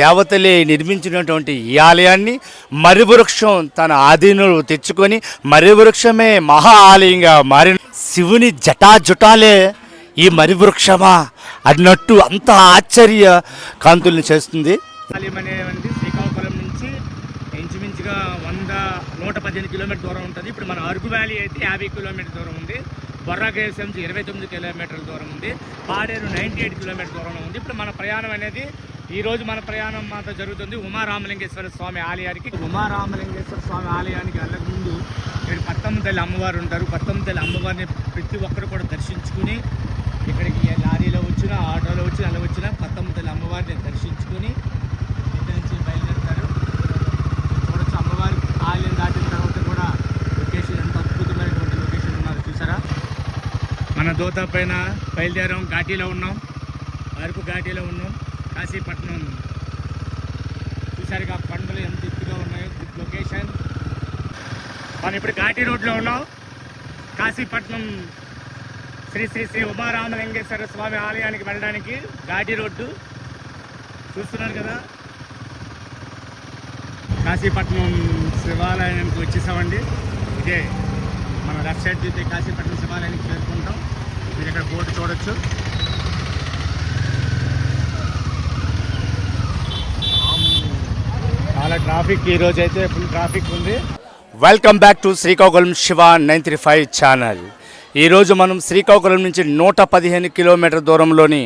దేవతలే నిర్మించినటువంటి ఈ ఆలయాన్ని మర్రివృక్షం తన ఆధీనంలో తెచ్చుకొని మర్రివృక్షమే మహా ఆలయంగా మారిన శివుని జటాజుటాలే ఈ మరివృక్షమా అన్నట్టు అంత ఆశ్చర్య కాంతుల్ని చేస్తుంది. శ్రీకాకుళం నుంచి ఇంచుమించుగా వంద నూట పదిహేను కిలోమీటర్ దూరం ఉంటుంది. ఇప్పుడు మన అరుగు వ్యాలీ అయితే యాభై కిలోమీటర్ దూరం ఉంది. బొర్రా కేవ్స్ నుంచి ఇరవై తొమ్మిది కిలోమీటర్ల దూరం ఉంది. పాడేరు నైంటీ ఎయిట్ కిలోమీటర్ దూరంలో ఉంది. ఇప్పుడు మన ప్రయాణం అనేది ఈ రోజు మన ప్రయాణం మాతో జరుగుతుంది ఉమారామలింగేశ్వర స్వామి ఆలయానికి. ఉమారామలింగేశ్వర స్వామి ఆలయానికి వెళ్ళక ముందు ఇక్కడ పత్తమ్మ తల్లి అమ్మవారు ఉంటారు. పత్తమ్మ తల్లి అమ్మవారిని ప్రతి ఒక్కరు కూడా దర్శించుకుని ఇక్కడికి లారీలో వచ్చినా ఆటోలో వచ్చినా అలా వచ్చినా పత్తమ్మ తల్లి అమ్మవారిని దర్శించుకుని ఇక్కడి నుంచి బయలుదేరుతారు. చూడొచ్చు అమ్మవారి ఆలయం దాటిన తర్వాత కూడా లొకేషన్ ఎంత అద్భుతమైనటువంటి లొకేషన్ ఉన్నారు చూసారా? మన దోత పైన బయలుదేరాం ఘాటీలో ఉన్నాం. అరకు ఘాటీలో ఉన్నాం. కాశీపట్నం. చూసారుగా పండుగలు ఎంత ఎత్తుగా ఉన్నాయో. గుడ్ లొకేషన్ మనం ఇప్పుడు ఘాటీ రోడ్లో ఉన్నాం. కాశీపట్నం శ్రీ శ్రీ శ్రీ ఉమారామలింగేశ్వర స్వామి ఆలయానికి వెళ్ళడానికి ఘాటీ రోడ్డు. చూస్తున్నారు కదా. కాశీపట్నం శివాలయానికి వచ్చేసామండి. ఇదే మనం లెఫ్ట్ సైడ్ చూస్తే కాశీపట్నం శివాలయానికి చేరుకుంటాం. మీరు ఇక్కడ బోర్డు చూడొచ్చు. చాలా ట్రాఫిక్ ఈ రోజు అయితే ఫుల్ ట్రాఫిక్ ఉంది. Welcome back to Srikakulam Shiva nine three five channel ఈరోజు మనం శ్రీకాకుళం నుంచి నూట పదిహేను కిలోమీటర్ దూరంలోని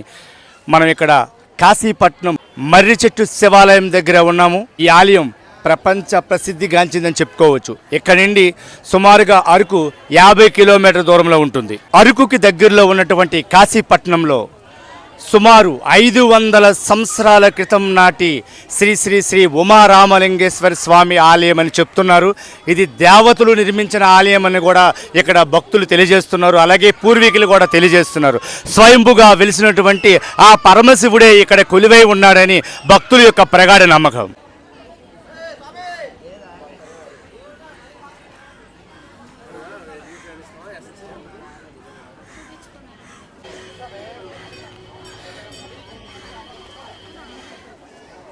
మనం ఇక్కడ కాశీపట్నం మర్రి చెట్టు శివాలయం దగ్గర ఉన్నాము. ఈ ఆలయం ప్రపంచ ప్రసిద్ధిగాంచిందని చెప్పుకోవచ్చు. ఇక్కడ నుండి సుమారుగా అరకు యాభై కిలోమీటర్ దూరంలో ఉంటుంది. అరకుకి దగ్గరలో ఉన్నటువంటి కాశీపట్నంలో సుమారు ఐదు వందల సంవత్సరాల క్రితం నాటి శ్రీ శ్రీ శ్రీ ఉమారామలింగేశ్వర స్వామి ఆలయం అని చెప్తున్నారు. ఇది దేవతలు నిర్మించిన ఆలయం అని కూడా ఇక్కడ భక్తులు తెలియజేస్తున్నారు. అలాగే పూర్వీకులు కూడా తెలియజేస్తున్నారు. స్వయంభుగా వెలిసినటువంటి ఆ పరమశివుడే ఇక్కడ కొలువై ఉన్నాడని భక్తుల యొక్క ప్రగాఢ నమ్మకం.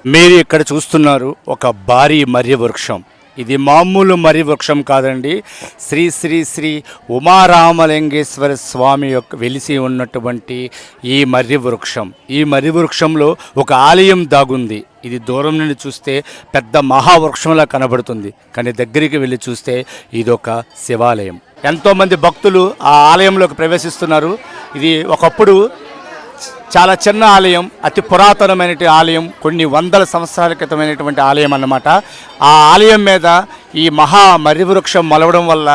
మీరు ఇక్కడ చూస్తున్నారు ఒక భారీ మర్రి వృక్షం. ఇది మామూలు మర్రి వృక్షం కాదండి. శ్రీ శ్రీ శ్రీ ఉమారామలింగేశ్వర స్వామి యొక్క వెలిసి ఉన్నటువంటి ఈ మర్రి వృక్షం. ఈ మర్రి వృక్షంలో ఒక ఆలయం దాగుంది. ఇది దూరం నుండి చూస్తే పెద్ద మహావృక్షంలా కనబడుతుంది. కానీ దగ్గరికి వెళ్ళి చూస్తే ఇది ఒక శివాలయం. ఎంతోమంది భక్తులు ఆ ఆలయంలోకి ప్రవేశిస్తున్నారు. ఇది ఒకప్పుడు చాలా చిన్న ఆలయం అతి పురాతనమైన ఆలయం కొన్ని వందల సంవత్సరాల క్రితమైనటువంటి ఆలయం అన్నమాట. ఆ ఆలయం మీద ఈ మహా మర్రి వృక్షం మలవడం వల్ల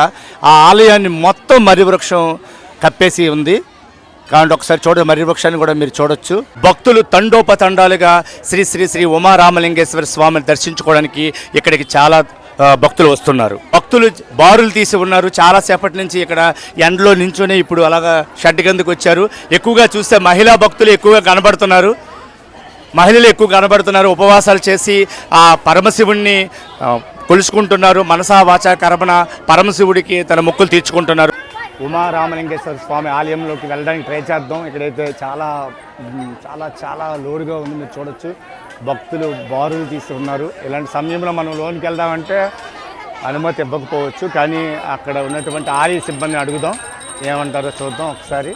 ఆ ఆలయాన్ని మొత్తం మర్రి వృక్షం కప్పేసి ఉంది. కాబట్టి ఒకసారి చూడ మర్రి వృక్షాన్ని కూడా మీరు చూడొచ్చు. భక్తులు తండోపతండాలుగా శ్రీ శ్రీ శ్రీ ఉమారామలింగేశ్వర స్వామిని దర్శించుకోవడానికి ఇక్కడికి చాలా భక్తులు వస్తున్నారు. భక్తులు బారులు తీసి ఉన్నారు. చాలాసేపటి నుంచి ఇక్కడ ఎండలో నించుని ఇప్పుడు అలాగా షడ్డు కిందకు వచ్చారు. ఎక్కువగా చూస్తే మహిళా భక్తులు ఎక్కువగా కనబడుతున్నారు. మహిళలు ఎక్కువ కనబడుతున్నారు. ఉపవాసాలు చేసి ఆ పరమశివుణ్ణి కొలుచుకుంటున్నారు కొలుసుకుంటున్నారు. మనసా వాచ కర్మన పరమశివుడికి తన మొక్కులు తీర్చుకుంటున్నారు. ఉమారామలింగేశ్వర స్వామి ఆలయంలోకి వెళ్ళడానికి ట్రై చేద్దాం. ఇక్కడైతే చాలా చాలా చాలా లోడుగా ఉంది. మీరు చూడొచ్చు. భక్తులు బారులు తీసి ఉన్నారు ఇలాంటి సమయంలో మనం లోనికి వెళ్దామంటే అనుమతి ఇవ్వకపోవచ్చు. కానీ అక్కడ ఉన్నటువంటి ఆలయ సిబ్బందిని అడుగుదాం. ఏమంటారో చూద్దాం ఒకసారి.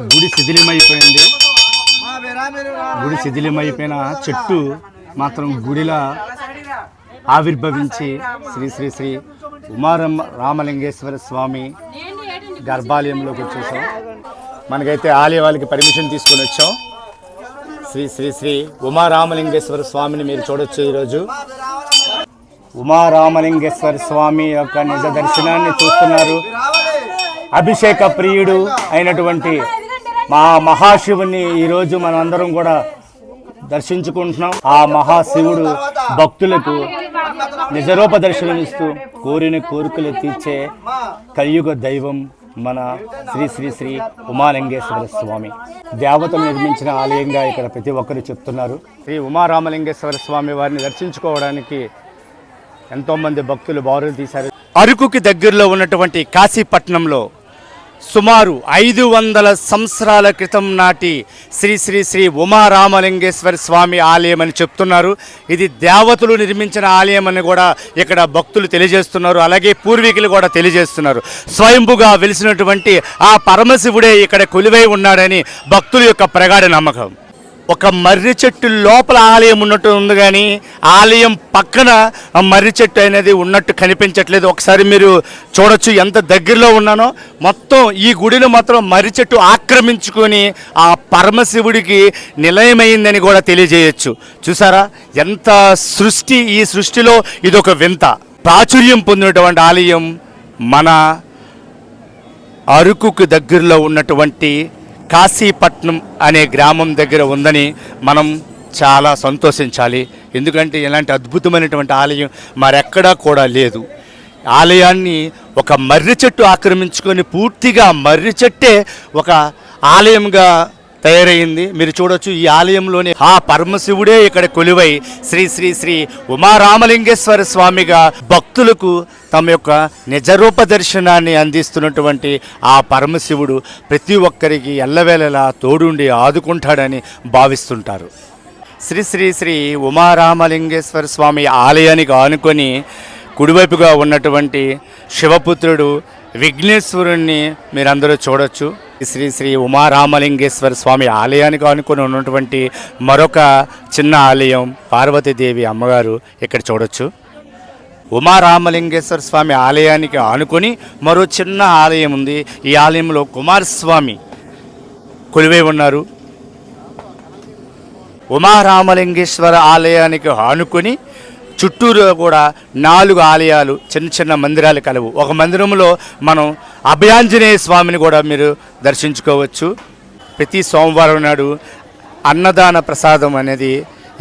గుడి శిథిలమైపోయింది. గుడి శిథిలమైపోయిన చెట్టు మాత్రం గుడిలా ఆవిర్భవించి శ్రీ శ్రీ శ్రీ ఉమారమ్మ రామలింగేశ్వర స్వామి గర్భాలయంలోకి వచ్చేసాం. మనకైతే ఆలయ వాళ్ళకి పర్మిషన్ తీసుకొని వచ్చాం. శ్రీ శ్రీ శ్రీ ఉమారామలింగేశ్వర స్వామిని మీరు చూడొచ్చు ఈరోజు. ఉమారామలింగేశ్వర స్వామి యొక్క నిజ దర్శనాన్ని చూస్తున్నారు. అభిషేక ప్రియుడు అయినటువంటి మా మహాశివుని ఈరోజు మనం అందరం కూడా దర్శించుకుంటున్నాం. ఆ మహాశివుడు భక్తులకు నిజరూప దర్శనమిస్తూ కోరిన కోరికలు తీర్చే కలియుగ దైవం మన శ్రీ శ్రీ శ్రీ ఉమాలింగేశ్వర స్వామి. దేవతలు నిర్మించిన ఆలయంగా ఇక్కడ ప్రతి ఒక్కరు చెప్తున్నారు. శ్రీ ఉమారామలింగేశ్వర స్వామి వారిని దర్శించుకోవడానికి ఎంతోమంది భక్తులు బారులు తీశారు. అరకుకి దగ్గరలో ఉన్నటువంటి కాశీపట్నంలో సుమారు ఐదు వందల సంవత్సరాల క్రితం నాటి శ్రీ శ్రీ శ్రీ ఉమారామలింగేశ్వర స్వామి ఆలయం అని చెప్తున్నారు. ఇది దేవతలు నిర్మించిన ఆలయం అని కూడా ఇక్కడ భక్తులు తెలియజేస్తున్నారు. అలాగే పూర్వీకులు కూడా తెలియజేస్తున్నారు. స్వయంభుగా వెలిసినటువంటి ఆ పరమశివుడే ఇక్కడ కొలువై ఉన్నాడని భక్తుల యొక్క ప్రగాఢ నమ్మకం. ఒక మర్రి చెట్టు లోపల ఆలయం ఉన్నట్టు ఉంది కానీ ఆలయం పక్కన మర్రి చెట్టు అనేది ఉన్నట్టు కనిపించట్లేదు. ఒకసారి మీరు చూడొచ్చు ఎంత దగ్గరలో ఉన్నానో. మొత్తం ఈ గుడిని మాత్రం మర్రి చెట్టు ఆక్రమించుకొని ఆ పరమశివుడికి నిలయమైందని కూడా తెలియజేయచ్చు. చూసారా? ఎంత సృష్టి ఈ సృష్టిలో ఇదొక వింత. ప్రాచుర్యం పొందినటువంటి ఆలయం మన అరకుకు దగ్గరలో ఉన్నటువంటి కాశీపట్నం అనే గ్రామం దగ్గర ఉందని మనం చాలా సంతోషించాలి. ఎందుకంటే ఇలాంటి అద్భుతమైనటువంటి ఆలయం మరెక్కడా కూడా లేదు. ఆలయాన్ని ఒక మర్రి చెట్టు ఆక్రమించుకొని పూర్తిగా మర్రి చెట్టే ఒక ఆలయంగా తయారైంది. మీరు చూడొచ్చు ఈ ఆలయంలోనే ఆ పరమశివుడే ఇక్కడ కొలువై శ్రీ శ్రీ శ్రీ ఉమారామలింగేశ్వర స్వామిగా భక్తులకు తమ యొక్క నిజరూప దర్శనాన్ని అందిస్తున్నటువంటి ఆ పరమశివుడు ప్రతి ఒక్కరికి ఎల్లవేళలా తోడుండి ఆదుకుంటాడని భావిస్తుంటారు. శ్రీ శ్రీ శ్రీ ఉమారామలింగేశ్వర స్వామి ఆలయానికి ఆనుకొని కుడివైపుగా ఉన్నటువంటి శివపుత్రుడు విఘ్నేశ్వరుణ్ణి మీరందరూ చూడొచ్చు. శ్రీ శ్రీ ఉమారామలింగేశ్వర స్వామి ఆలయానికి ఆనుకొని ఉన్నటువంటి మరొక చిన్న ఆలయం పార్వతీదేవి అమ్మగారు ఇక్కడ చూడొచ్చు. ఉమారామలింగేశ్వర స్వామి ఆలయానికి ఆనుకొని మరో చిన్న ఆలయం ఉంది. ఈ ఆలయంలో కుమారస్వామి కొలువై ఉన్నారు. ఉమారామలింగేశ్వర ఆలయానికి ఆనుకొని చుట్టూరు కూడా నాలుగు ఆలయాలు చిన్న చిన్న మందిరాలు కలవు. ఒక మందిరంలో మనం అభయాంజనేయ స్వామిని కూడా మీరు దర్శించుకోవచ్చు. ప్రతి సోమవారం నాడు అన్నదాన ప్రసాదం అనేది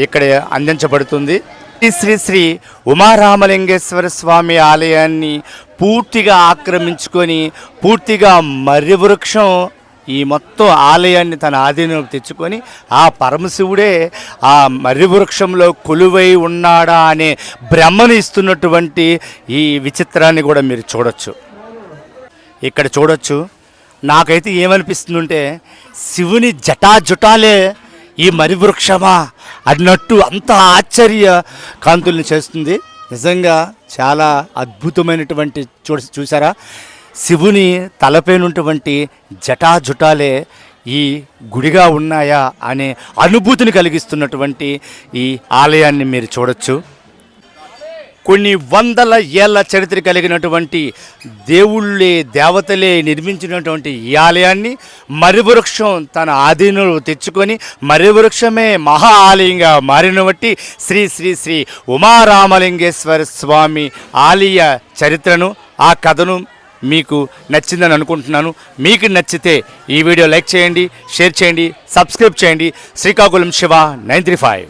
ఇక్కడ అందించబడుతుంది. శ్రీ శ్రీ శ్రీ ఉమారామలింగేశ్వర స్వామి ఆలయాన్ని పూర్తిగా ఆక్రమించుకొని పూర్తిగా మర్రి వృక్షం ఈ మొత్తం ఆలయాన్ని తన ఆధీనంలోకి తెచ్చుకొని ఆ పరమశివుడే ఆ మర్రి వృక్షంలో కొలువై ఉన్నాడా అనే భ్రమను ఇస్తున్నటువంటి ఈ విచిత్రాన్ని కూడా మీరు చూడొచ్చు. ఇక్కడ చూడొచ్చు. నాకైతే ఏమనిపిస్తుందంటే శివుని జటాజుటాలే ఈ మర్రి వృక్షమా అన్నట్టు అంత ఆశ్చర్య కాంతుల్ని చేస్తుంది. నిజంగా చాలా అద్భుతమైనటువంటి చూ చూసారా? శివుని తలపైనటువంటి జటాజుటాలే ఈ గుడిగా ఉన్నాయా అనే అనుభూతిని కలిగిస్తున్నటువంటి ఈ ఆలయాన్ని మీరు చూడొచ్చు. కొన్ని వందల ఏళ్ళ చరిత్ర కలిగినటువంటి దేవుళ్ళే దేవతలే నిర్మించినటువంటి ఈ ఆలయాన్ని మరివృక్షం తన ఆధీనంలో తెచ్చుకొని మరివృక్షమే మహా ఆలయంగా మారిన బట్టి శ్రీ శ్రీ శ్రీ ఉమారామలింగేశ్వర స్వామి ఆలయ చరిత్రను ఆ కథను మీకు నచ్చిందని అనుకుంటున్నాను. మీకు నచ్చితే ఈ వీడియో లైక్ చేయండి షేర్ చేయండి సబ్స్క్రైబ్ చేయండి. Srikakulam Shiva nine three five.